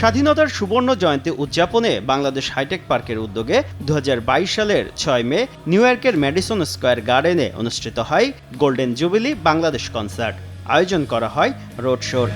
স্বাধীনতার সুবর্ণ জয়ন্তী উদযাপনে বাংলাদেশ হাইটেক পার্কের উদ্যোগে দু হাজার বাইশ সালের ছয় মে নিউ ইয়র্কের ম্যাডিসন স্কোয়ার গার্ডেনে অনুষ্ঠিত হয় গোল্ডেন জুবিলি বাংলাদেশ কনসার্ট। আয়োজন করা হয় রোড শোর।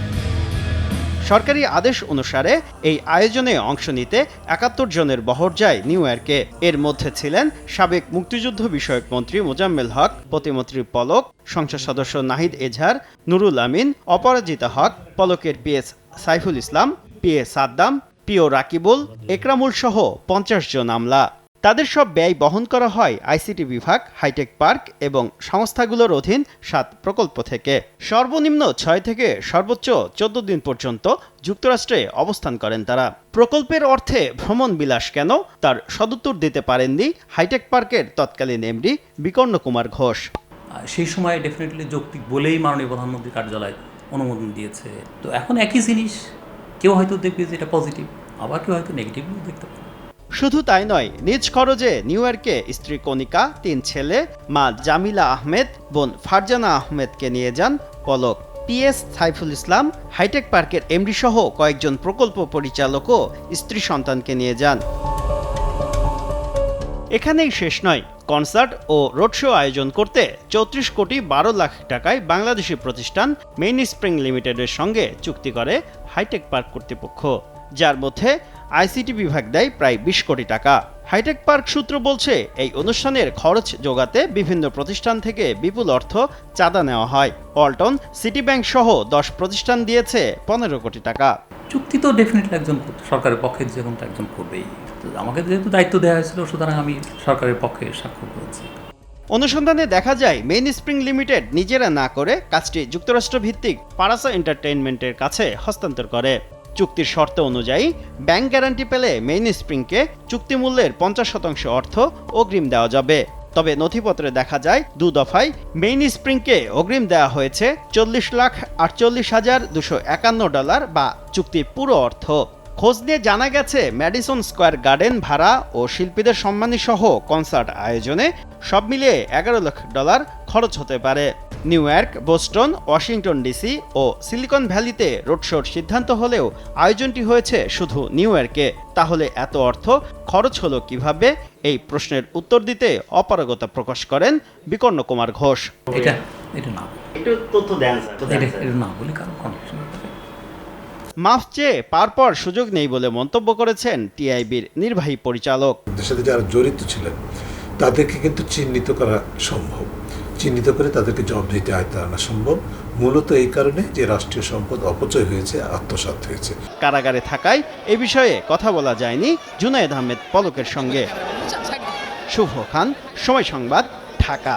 সরকারি আদেশ অনুসারে এই আয়োজনে অংশ নিতে একাত্তর জনের বহর যায় নিউ ইয়র্কে। এর মধ্যে ছিলেন সাবেক মুক্তিযুদ্ধ বিষয়ক মন্ত্রী মোজাম্মেল হক, প্রতিমন্ত্রী পলক, সংসদ সদস্য নাহিদ এজহার, নুরুল আমিন, অপরাজিতা হক, পলকের PS Saiful Islam PA Saddam PO Rakibul, Ekramul সহ পঞ্চাশ জন আমলা। তাদের সব ব্যয় বহন করা হয় আইসিটি বিভাগ, হাইটেক পার্ক এবং সংস্থাগুলোর অধীন সাত প্রকল্প থেকে। সর্বনিম্ন ছয় থেকে সর্বোচ্চ চোদ্দ দিন পর্যন্ত যুক্তরাষ্ট্রে অবস্থান করেন তারা। প্রকল্পের অর্থে ভ্রমণ বিলাস কেন? তার সদুত্তর দিতে পারেননি হাইটেক পার্কের তৎকালীন এমডি বিকর্ণ কুমার ঘোষ। সেই সময় ডেফিনেটলি যৌক্তিক বলেই মাননীয় প্রধানমন্ত্রী কার্যালয় অনুমোদন দিয়েছে। তো এখন একই জিনিস। কেউ হয়তো দেখবে যে এটা পজিটিভ আবার কেউ হয়তো নেগেটিভও দেখতে পারে শুধু তাই নয়, নিজ খরচে নিউ ইয়র্কে স্ত্রী কণিকা, তিন ছেলে, মা জামিলা আহমেদ, বোন ফারজানা আহমেদকে নিয়ে যান পলক। পিএস সাইফুল ইসলাম, হাইটেক পার্কের এমডি সহ কয়েকজন প্রকল্প পরিচালকও স্ত্রী সন্তানকে নিয়ে যান। এখানেই শেষ নয়। কনসার্ট ও রোড শো আয়োজন করতে চৌত্রিশ কোটি বারো লাখ টাকায় বাংলাদেশি প্রতিষ্ঠান মেইন স্প্রিং লিমিটেডের সঙ্গে চুক্তি করে হাইটেক পার্ক কর্তৃপক্ষ। যার মধ্যে আইসিটি বিভাগ দেয় প্রায় বিশ কোটি টাকা। হাইটেক পার্ক সূত্র বলছে, এই অনুষ্ঠানের খরচ যোগাতে বিভিন্ন প্রতিষ্ঠান থেকে বিপুল অর্থ চাঁদা নেওয়া হয়। ওয়ালটন সিটি ব্যাংক সহ দশ প্রতিষ্ঠান দিয়েছে পনেরো কোটি টাকা। চুক্তি তো ডেফিনেটলি একজন সরকারের পক্ষে যে কোনো তো একজন করবেই। আমাকে যেহেতু দায়িত্ব দেওয়া হয়েছিল, সুতরাং আমি সরকারের পক্ষে স্বাক্ষর করেছি অনুসন্ধানে দেখা যায়, মেইন স্প্রিং লিমিটেড নিজেরা না করে কাজটি যুক্তরাষ্ট্র ভিত্তিক পারাসা এন্টারটেইনমেন্টের কাছে হস্তান্তর করে। চুক্তির শর্ত অনুযায়ী, ব্যাংক গ্যারান্টি পেলে মেইন স্প্রিংকে চুক্তি মূল্যের পঞ্চাশ শতাংশ অর্থ অগ্রিম দেওয়া যাবে। তবে নথিপত্রে দেখা যায়, দু দফায় মেইন স্প্রিংকে অগ্রিম দেওয়া হয়েছে চল্লিশ লাখ আটচল্লিশ হাজার দুশো একান্ন ডলার বা চুক্তির পুরো অর্থ। খোঁজ নিয়ে জানা গেছে, ম্যাডিসন স্কোয়ার গার্ডেন ভাড়া ও শিল্পীদের সম্মানী সহ কনসার্ট আয়োজনে সব মিলিয়ে এগারো লক্ষ ডলার খরচ হতে পারে। New York Boston Washington DC ও সিলিকন ভ্যালিতে রোড শোর সিদ্ধান্ত হলেও আয়োজনটি হয়েছে শুধু নিউ ইয়র্কে। তাহলে এত অর্থ খরচ হলো কীভাবে? এই প্রশ্নের উত্তর দিতে অপারগতা প্রকাশ করেন বিকর্ণ কুমার ঘোষ। এটা এটা না। একটু তথ্য দেন এটা এটা না বলি কারণ মাফ চেয়ে পার পর সুযোগ নেই বলে মন্তব্য করেছেন টিআইবির নির্বাহী পরিচালক। সাথে যারা জড়িত ছিলেন তাদেরকে কিন্তু চিহ্নিত করা সম্ভব। চিহ্নিত করে তাদেরকে জবাবদিহিতে আয়ত্তে আনা সম্ভব। মূলত এই কারণে যে রাষ্ট্রীয় সম্পদ অপচয় হয়েছে আত্মসাত হয়েছে। কারাগারে থাকায় এ বিষয়ে কথা বলা যায়নি জুনায়েদ আহমেদ পলকের সঙ্গে। শুভ খান, সময় সংবাদ, ঢাকা।